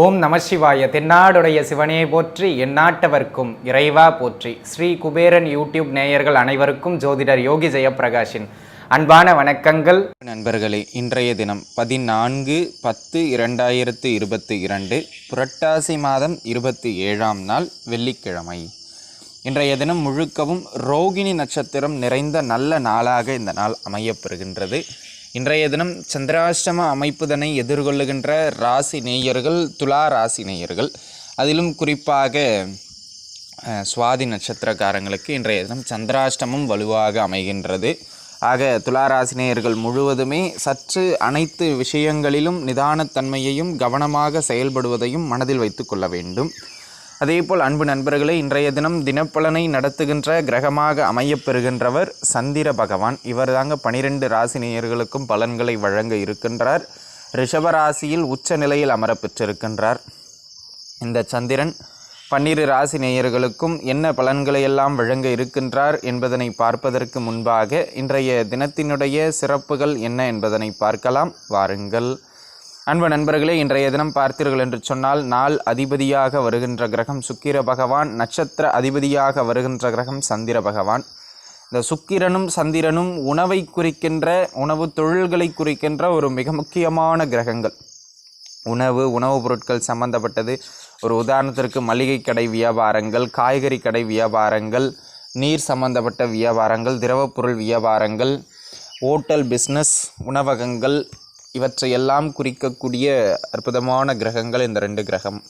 ஓம் நமசிவாய தென்னாடுடைய சிவனே போற்றி எந்நாட்டவர்க்கும் இறைவா போற்றி. ஸ்ரீ குபேரன் யூடியூப் நேயர்கள் அனைவருக்கும் ஜோதிடர் யோகி ஜெயப்பிரகாஷின் அன்பான வணக்கங்கள். நண்பர்களே இன்றைய தினம் பதினான்கு பத்து இரண்டாயிரத்து இருபத்தி இரண்டு புரட்டாசி மாதம் இருபத்தி ஏழாம் நாள் வெள்ளிக்கிழமை. இன்றைய தினம் முழுக்கவும் ரோகிணி நட்சத்திரம் நிறைந்த நல்ல நாளாக இந்த நாள் அமையப்பெறுகின்றது. இன்றைய தினம் சந்திராஷ்டம அமைப்புதனை எதிர்கொள்ளுகின்ற ராசி நேயர்கள் துலா ராசி நேயர்கள் அதிலும் குறிப்பாக சுவாதி நட்சத்திரக்காரங்களுக்கு இன்றைய தினம் சந்திராஷ்டமம் வலுவாக அமைகின்றது. ஆக துளாராசினியர்கள் முழுவதுமே சற்று அனைத்து விஷயங்களிலும் நிதானத்தன்மையையும் கவனமாக செயல்படுவதையும் மனதில் வைத்து கொள்ள வேண்டும். அதேபோல் அன்பு நண்பர்களே இன்றைய தினம் தினப்பலனை நடத்துகின்ற கிரகமாக அமையப்பெறுகின்றவர் சந்திர பகவான். இவர் தாங்க பனிரெண்டு ராசினியர்களுக்கும் பலன்களை வழங்க இருக்கின்றார். ரிஷபராசியில் உச்ச நிலையில் அமர பெற்றிருக்கின்றார் இந்த சந்திரன் பன்னிரு ராசி நேயர்களுக்கும் என்ன பலன்களை எல்லாம் வழங்க இருக்கின்றார் என்பதனை பார்ப்பதற்கு முன்பாக இன்றைய தினத்தினுடைய சிறப்புகள் என்ன என்பதனை பார்க்கலாம். வாருங்கள். அன்பு நண்பர்களே இன்றைய தினம் பார்த்தீர்கள் என்று சொன்னால் நாள் அதிபதியாக வருகின்ற கிரகம் சுக்கிர பகவான் நட்சத்திர அதிபதியாக வருகின்ற கிரகம் சந்திர பகவான். இந்த சுக்கிரனும் சந்திரனும் உணவை குறிக்கின்ற உணவு தொழில்களை குறிக்கின்ற ஒரு மிக முக்கியமான கிரகங்கள். உணவு உணவுப் பொருட்கள் சம்பந்தப்பட்டது. ஒரு உதாரணத்திற்கு மளிகை கடை வியாபாரங்கள் காய்கறி கடை வியாபாரங்கள் நீர் சம்பந்தப்பட்ட வியாபாரங்கள் திரவப்பொருள் வியாபாரங்கள் ஓட்டல் பிஸ்னஸ் உணவகங்கள் இவற்றையெல்லாம் குறிக்கக்கூடிய அற்புதமான கிரகங்கள் இந்த ரெண்டு கிரகம்.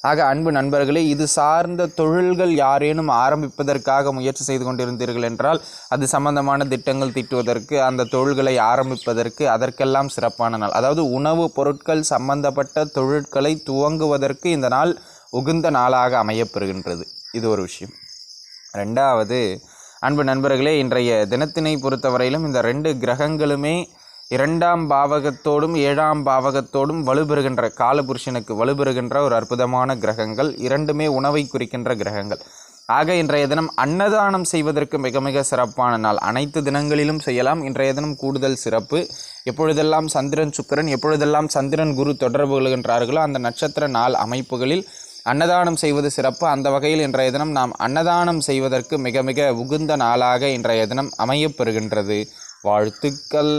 ஆக அன்பு நண்பர்களே இது சார்ந்த தொழில்கள் யாரேனும் ஆரம்பிப்பதற்காக முயற்சி செய்து கொண்டிருந்தீர்கள் என்றால் அது சம்பந்தமான திட்டங்கள் தீட்டுவதற்கு அந்த தொழில்களை ஆரம்பிப்பதற்கு அதற்கெல்லாம் சிறப்பான நாள். அதாவது உணவுப் பொருட்கள் சம்பந்தப்பட்ட தொழில்களை துவங்குவதற்கு இந்த நாள் உகுந்த நாளாக அமையப்பெறுகின்றது. இது ஒரு விஷயம். ரெண்டாவது அன்பு நண்பர்களே இன்றைய தினத்தினை பொறுத்தவரையிலும் இந்த ரெண்டு கிரகங்களுமே இரண்டாம் பாவகத்தோடும் ஏழாம் பாவகத்தோடும் வலுபெறுகின்ற காலபுருஷனுக்கு வலுபெறுகின்ற ஒரு அற்புதமான கிரகங்கள். இரண்டுமே உணவை குறிக்கின்ற கிரகங்கள். ஆக இன்றைய தினம் அன்னதானம் செய்வதற்கு மிக மிக சிறப்பான நாள். அனைத்து தினங்களிலும் செய்யலாம். இன்றைய தினம் கூடுதல் சிறப்பு. எப்பொழுதெல்லாம் சந்திரன் சுக்கிரன் எப்பொழுதெல்லாம் சந்திரன் குரு தொடர்பு கொள்கின்றார்களோ அந்த நட்சத்திர நாள் அமைப்புகளில் அன்னதானம் செய்வது சிறப்பு. அந்த வகையில் இன்றைய தினம் நாம் அன்னதானம் செய்வதற்கு மிக மிக உகுந்த நாளாக இன்றைய தினம் அமையப்பெறுகின்றது வாழ்த்துக்கள்.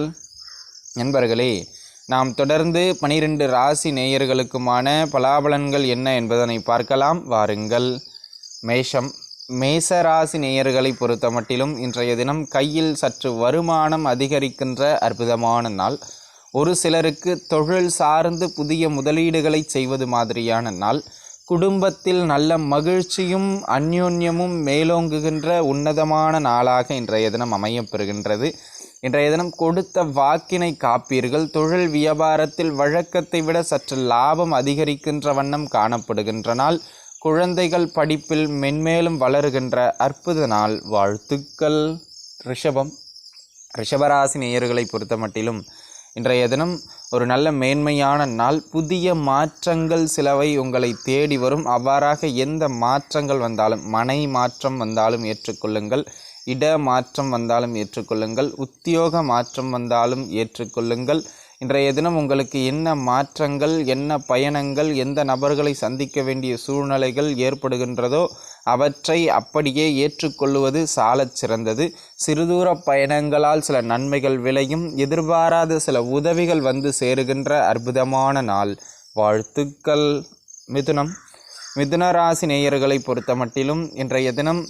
நண்பர்களே நாம் தொடர்ந்து பனிரெண்டு ராசி நேயர்களுக்குமான பலாபலன்கள் என்ன என்பதனை பார்க்கலாம். வாருங்கள். மேஷம். மேச ராசி நேயர்களை பொறுத்த மட்டிலும் இன்றைய தினம் கையில் சற்று வருமானம் அதிகரிக்கின்ற அற்புதமான நாள். ஒரு சிலருக்கு தொழில் சார்ந்து புதிய முதலீடுகளை செய்வது மாதிரியான நாள். குடும்பத்தில் நல்ல மகிழ்ச்சியும் அந்யோன்யமும் மேலோங்குகின்ற உன்னதமான நாளாக இன்றைய தினம் அமையப்பெறுகின்றது இன்றைய தினம் கொடுத்த வாக்கினை காப்பீர்கள். தொழில் வியாபாரத்தில் வழக்கத்தை விட சற்று லாபம் அதிகரிக்கின்ற வண்ணம் காணப்படுகின்ற நாள் குழந்தைகள் படிப்பில் மென்மேலும் வளருகின்ற அற்புத நாள் வாழ்த்துக்கள். ரிஷபம். ரிஷபராசி நேயர்களை பொறுத்த மட்டிலும் இன்றைய தினம் ஒரு நல்ல மேன்மையான நாள். புதிய மாற்றங்கள் சிலவை உங்களை தேடி வரும். அவ்வாறாக எந்த மாற்றங்கள் வந்தாலும் மனை மாற்றம் வந்தாலும் ஏற்றுக்கொள்ளுங்கள். இட மாற்றம் வந்தாலும் ஏற்றுக்கொள்ளுங்கள் உத்தியோக மாற்றம் வந்தாலும் ஏற்றுக்கொள்ளுங்கள். இன்றைய தினம் உங்களுக்கு என்ன மாற்றங்கள் என்ன பயணங்கள் எந்த நபர்களை சந்திக்க வேண்டிய சூழ்நிலைகள் ஏற்படுகின்றதோ அவற்றை அப்படியே ஏற்றுக்கொள்ளுவது சாலச் சிறந்தது. சிறுதூர பயணங்களால் சில நன்மைகள் விளையும் எதிர்பாராத சில உதவிகள் வந்து சேருகின்ற அற்புதமான நாள். வாழ்த்துக்கள். மிதுனம். மிதுன ராசி நேயர்களை பொறுத்த மட்டிலும் இன்றைய தினம்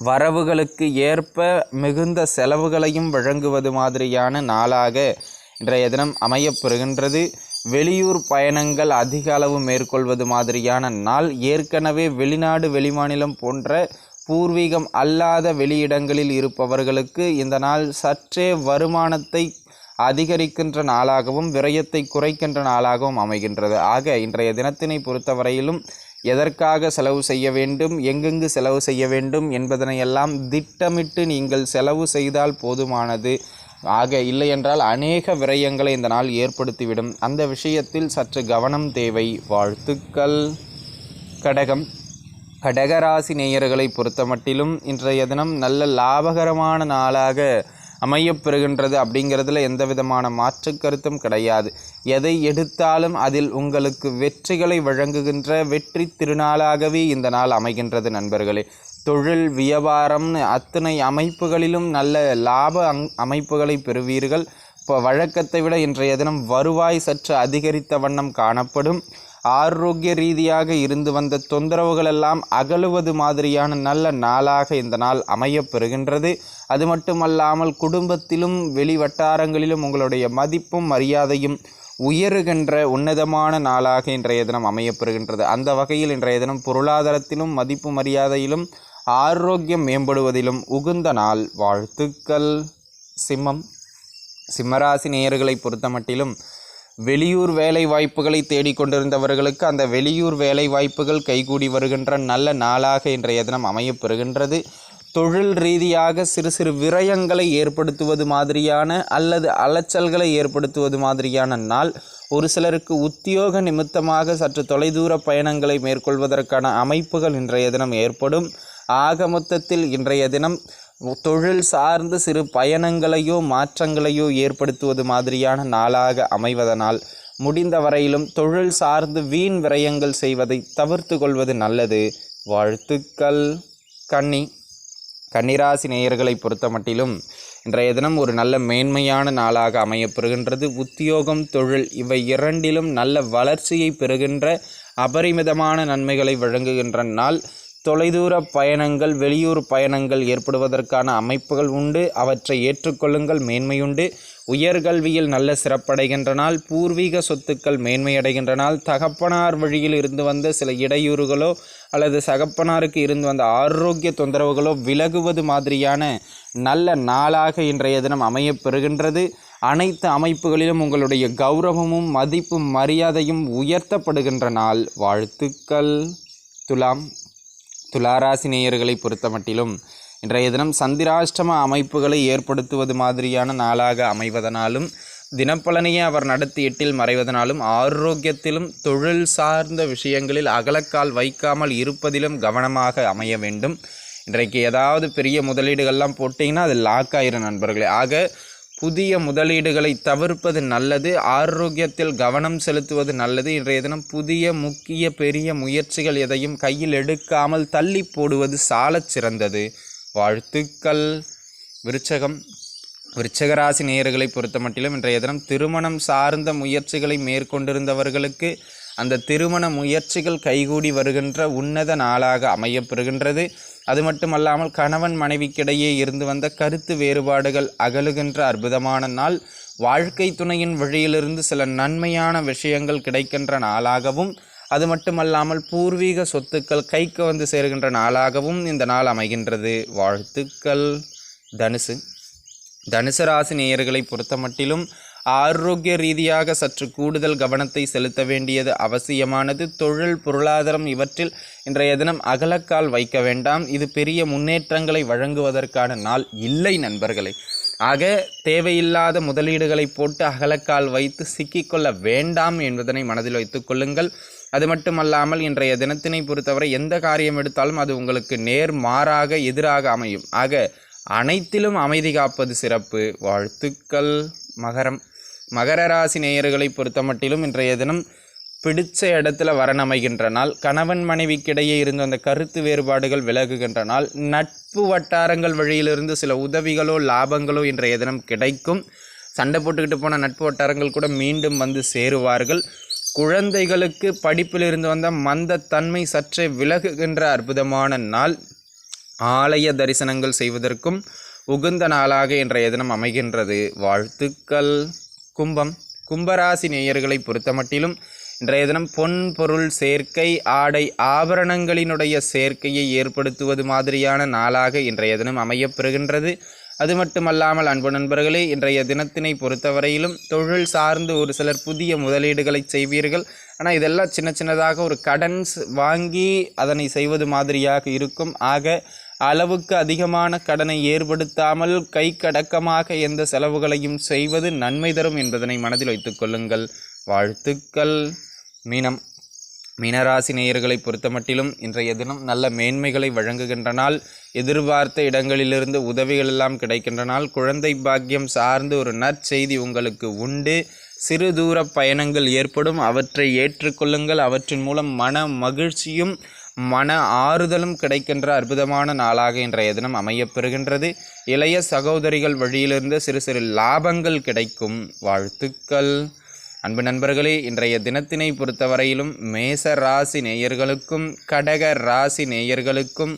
வரவுகளுக்கு ஏற்ப மிகுந்த செலவுகளையும் வழங்குவது மாதிரியான நாளாக இன்றைய தினம் அமையப்பெறுகின்றது வெளியூர் பயணங்கள் அதிக அளவு மேற்கொள்வது மாதிரியான நாள். ஏற்கனவே வெளிநாடு வெளிமாநிலம் போன்ற பூர்வீகம் அல்லாத வெளியிடங்களில் இருப்பவர்களுக்கு இந்த நாள் சற்றே வருமானத்தை அதிகரிக்கின்ற நாளாகவும் விரயத்தை குறைக்கின்ற நாளாகவும் அமைகின்றது. ஆக இன்றைய தினத்தினை பொறுத்தவரையிலும் எதற்காக செலவு செய்ய வேண்டும் எங்கெங்கு செலவு செய்ய வேண்டும் என்பதனையெல்லாம் திட்டமிட்டு நீங்கள் செலவு செய்தால் போதுமானது. ஆக இல்லையென்றால் அநேக விரயங்களை இந்த நாள் ஏற்படுத்திவிடும். அந்த விஷயத்தில் சற்று கவனம் தேவை. வாழ்த்துக்கள். கடகம். கடகராசி நேயர்களை பொறுத்தமட்டிலும் இன்றைய தினம் நல்ல லாபகரமான நாளாக அமையப்பெறுகின்றது அப்படிங்கிறதுல எந்த விதமான மாற்று கருத்தும் கிடையாது. எதை எடுத்தாலும் அதில் உங்களுக்கு வெற்றிகளை வழங்குகின்ற வெற்றி திருநாளாகவே இந்த நாள் அமைகின்றது நண்பர்களே. தொழில் வியாபாரம்னு அத்தனை அமைப்புகளிலும் நல்ல லாப அங் அமைப்புகளை பெறுவீர்கள். இப்போ வழக்கத்தை விட இன்றைய தினம் வருவாய் சற்று அதிகரித்த வண்ணம் காணப்படும். ஆரோக்கிய ரீதியாக இருந்து வந்த தொந்தரவுகள் எல்லாம் அகலுவது மாதிரியான நல்ல நாளாக இந்த நாள் அமையப்பெறுகின்றது. அது மட்டுமல்லாமல் குடும்பத்திலும் வெளி வட்டாரங்களிலும் உங்களுடைய மதிப்பும் மரியாதையும் உயருகின்ற உன்னதமான நாளாக இன்றைய தினம் அமையப்பெறுகின்றது. அந்த வகையில் இன்றைய தினம் பொருளாதாரத்திலும் மதிப்பு மரியாதையிலும் ஆரோக்கியம் மேம்படுவதிலும் உகுந்த நாள். வாழ்த்துக்கள். சிம்மம். சிம்மராசி நேயர்களை பொறுத்தமட்டிலும் வெளியூர் வேலை வாய்ப்புகளை தேடிக்கொண்டிருந்தவர்களுக்கு அந்த வெளியூர் வேலை வாய்ப்புகள் கைகூடி வருகின்ற நல்ல நாளாக இன்றைய தினம் அமையப்பெறுகின்றது. தொழில் ரீதியாக சிறு சிறு விரயங்களை ஏற்படுத்துவது மாதிரியான அல்லது அலைச்சல்களை ஏற்படுத்துவது மாதிரியான நாள் ஒரு சிலருக்கு உத்தியோக நிமித்தமாக சற்று தொலைதூர பயணங்களை மேற்கொள்வதற்கான அமைப்புகள் இன்றைய தினம் ஏற்படும். ஆக மொத்தத்தில் இன்றைய தினம் தொழில் சார்ந்து சிறு பயணங்களையோ மாற்றங்களையோ ஏற்படுத்துவது மாதிரியான நாளாக அமைவதனால் முடிந்த வரையிலும் தொழில் சார்ந்து வீண் விரயங்கள் செய்வதை தவிர்த்து கொள்வது நல்லது. வாழ்த்துக்கள் கன்னி. கன்னிராசி நேயர்களை பொறுத்தமட்டிலும் இன்றைய தினம் ஒரு நல்ல மேன்மையான நாளாக அமையப்பெறுகின்றது. உத்தியோகம் தொழில் இவை இரண்டிலும் நல்ல வளர்ச்சியை பெறுகின்ற அபரிமிதமான நன்மைகளை வழங்குகின்ற நாள். தொலைதூர பயணங்கள் வெளியூர் பயணங்கள் ஏற்படுவதற்கான அமைப்புகள் உண்டு. அவற்றை ஏற்றுக்கொள்ளுங்கள் மேன்மையுண்டு. உயர்கல்வியில் நல்ல சிறப்படைகின்ற நாள் பூர்வீக சொத்துக்கள் மேன்மையடைகின்றனால் தகப்பனார் வழியில் இருந்து வந்த சில இடையூறுகளோ அல்லது சகப்பனாருக்கு இருந்து வந்த ஆரோக்கிய தொந்தரவுகளோ விலகுவது மாதிரியான நல்ல நாளாக இன்றைய தினம் அமையப் பெறுகின்றது. அனைத்து அமைப்புகளிலும் உங்களுடைய கௌரவமும் மதிப்பும் மரியாதையும் உயர்த்தப்படுகின்ற நாள். வாழ்த்துக்கள். துலாம் துளாராசி நேயர்களை பொறுத்தமட்டிலும் இன்றைய தினம் சந்திராஷ்டம அமைப்புகளை ஏற்படுத்துவது மாதிரியான நாளாக அமைவதனாலும் தினப்பலனையே அவர் நடத்தி எட்டில் மறைவதனாலும் ஆரோக்கியத்திலும் தொழில் சார்ந்த விஷயங்களில் அகலக்கால் வைக்காமல் இருப்பதிலும் கவனமாக அமைய வேண்டும். இன்றைக்கு ஏதாவது பெரிய முதலீடுகள்லாம் போட்டிங்கன்னா அது லாக் ஆயிரும் நண்பர்களே. ஆக புதிய முதலீடுகளை தவிர்ப்பது நல்லது ஆரோக்கியத்தில் கவனம் செலுத்துவது நல்லது. இன்றைய தினம் புதிய முக்கிய பெரிய முயற்சிகள் எதையும் கையில் எடுக்காமல் தள்ளி போடுவது சாலச் சிறந்தது. வாழ்த்துக்கள். விருச்சகம். விருச்சகராசி நேயர்களை பொறுத்தமட்டிலும் இன்றைய தினம் திருமணம் சார்ந்த முயற்சிகளை மேற்கொண்டிருந்தவர்களுக்கு அந்த திருமண முயற்சிகள் கைகூடி வருகின்ற உன்னத நாளாக அமையப்பெறுகின்றது அது மட்டுமல்லாமல் கணவன் மனைவிக்கிடையே இருந்து வந்த கருத்து வேறுபாடுகள் அகலுகின்ற அற்புதமான நாள். வாழ்க்கை துணையின் வழியிலிருந்து சில நன்மையான விஷயங்கள் கிடைக்கின்ற நாளாகவும் அது மட்டுமல்லாமல் பூர்வீக சொத்துக்கள் கைக்கு வந்து சேர்கின்ற நாளாகவும் இந்த நாள் அமைகின்றது. வாழ்த்துக்கள். தனுசு. தனுசு ராசி நேயர்களை பொறுத்தமட்டிலும் ஆரோக்கிய ரீதியாக சற்று கூடுதல் கவனத்தை செலுத்த வேண்டியது அவசியமானது. தொழில் பொருளாதாரம் இவற்றில் இன்றைய தினம் அகலக்கால் வைக்க வேண்டாம். இது பெரிய முன்னேற்றங்களை வழங்குவதற்கான நாள் இல்லை நண்பர்களே. ஆக தேவையில்லாத முதலீடுகளை போட்டு அகலக்கால் வைத்து சிக்கிக்கொள்ள வேண்டாம் என்பதனை மனதில் வைத்துக்கொள்ளுங்கள் அது மட்டுமல்லாமல் இன்றைய தினத்தினை பொறுத்தவரை எந்த காரியம் எடுத்தாலும் அது உங்களுக்கு நேர் மாறாக எதிராக அமையும். ஆக அனைத்திலும் அமைதி காப்பது சிறப்பு. வாழ்த்துக்கள் மகரம். மகர ராசி நேயர்களை பொறுத்தமட்டிலும் இன்றைய தினம் பிடிச்ச இடத்துல வரணமைகின்ற நாள் கணவன் மனைவிக்கிடையே இருந்த அந்த கருத்து வேறுபாடுகள் விலகுகின்ற நாள் நட்பு வட்டாரங்கள் வழியிலிருந்து சில உதவிகளோ லாபங்களோ இன்றைய தினம் கிடைக்கும். சண்டை போட்டுக்கிட்டு போன நட்பு வட்டாரங்கள் கூட மீண்டும் வந்து சேருவார்கள். குழந்தைகளுக்கு படிப்பிலிருந்து வந்த மந்த தன்மை சற்றே விலகுகின்ற அற்புதமான நாள். ஆலய தரிசனங்கள் செய்வதற்கும் உகுந்த நாளாக இன்றைய தினம் அமைகின்றது. வாழ்த்துக்கள். கும்பம் கும்பராசி நேயர்களை பொறுத்தமட்டிலும் இன்றைய தினம் பொன் பொருள் சேர்க்கை ஆடை ஆபரணங்களினுடைய சேர்க்கையை ஏற்படுத்துவது மாதிரியான நாளாக இன்றைய தினம் அமையப்பெறுகின்றது. அது மட்டுமல்லாமல் அன்பு நண்பர்களே இன்றைய தினத்தினை பொறுத்தவரையிலும் தொழில் சார்ந்து ஒரு சிலர் புதிய முதலீடுகளை செய்வீர்கள். ஆனால் இதெல்லாம் சின்ன சின்னதாக ஒரு கடன்ஸ் வாங்கி அதனை செய்வது மாதிரியாக இருக்கும். ஆக அளவுக்கு அதிகமான கடனை ஏற்படுத்தாமல் கை கடக்கமாக எந்த செலவுகளையும் செய்வது நன்மை தரும் என்பதனை மனதில் வைத்துக் கொள்ளுங்கள். வாழ்த்துக்கள். மீனம். மீனராசி நேயர்களை பொறுத்தமட்டிலும் இன்றைய தினம் நல்ல மேன்மைகளை வழங்குகின்ற நாள். எதிர்பார்த்த இடங்களிலிருந்து உதவிகள் எல்லாம் கிடைக்கின்ற நாள். குழந்தை பாக்கியம் சார்ந்து ஒரு நற்செய்தி உங்களுக்கு உண்டு. சிறு தூர பயணங்கள் ஏற்படும். அவற்றை ஏற்றுக்கொள்ளுங்கள். அவற்றின் மூலம் மன மகிழ்ச்சியும் மன ஆறுதலும் கிடைக்கின்ற அற்புதமான நாளாக இன்றைய தினம் அமையப்பெறுகின்றது. இளைய சகோதரிகள் வழியிலிருந்து சிறு சிறு லாபங்கள் கிடைக்கும் வாழ்த்துக்கள். அன்பு நண்பர்களே இன்றைய தினத்தினை பொறுத்தவரையிலும் மேச ராசி நேயர்களுக்கும் கடக ராசி நேயர்களுக்கும்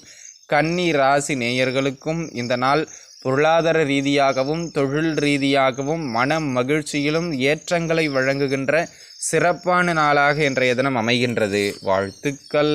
கன்னி ராசி நேயர்களுக்கும் இந்த நாள் பொருளாதார ரீதியாகவும் தொழில் ரீதியாகவும் மன மகிழ்ச்சியிலும் ஏற்றங்களை வழங்குகின்ற சிறப்பான நாளாக இன்றைய தினம் அமைகின்றது. வாழ்த்துக்கள்.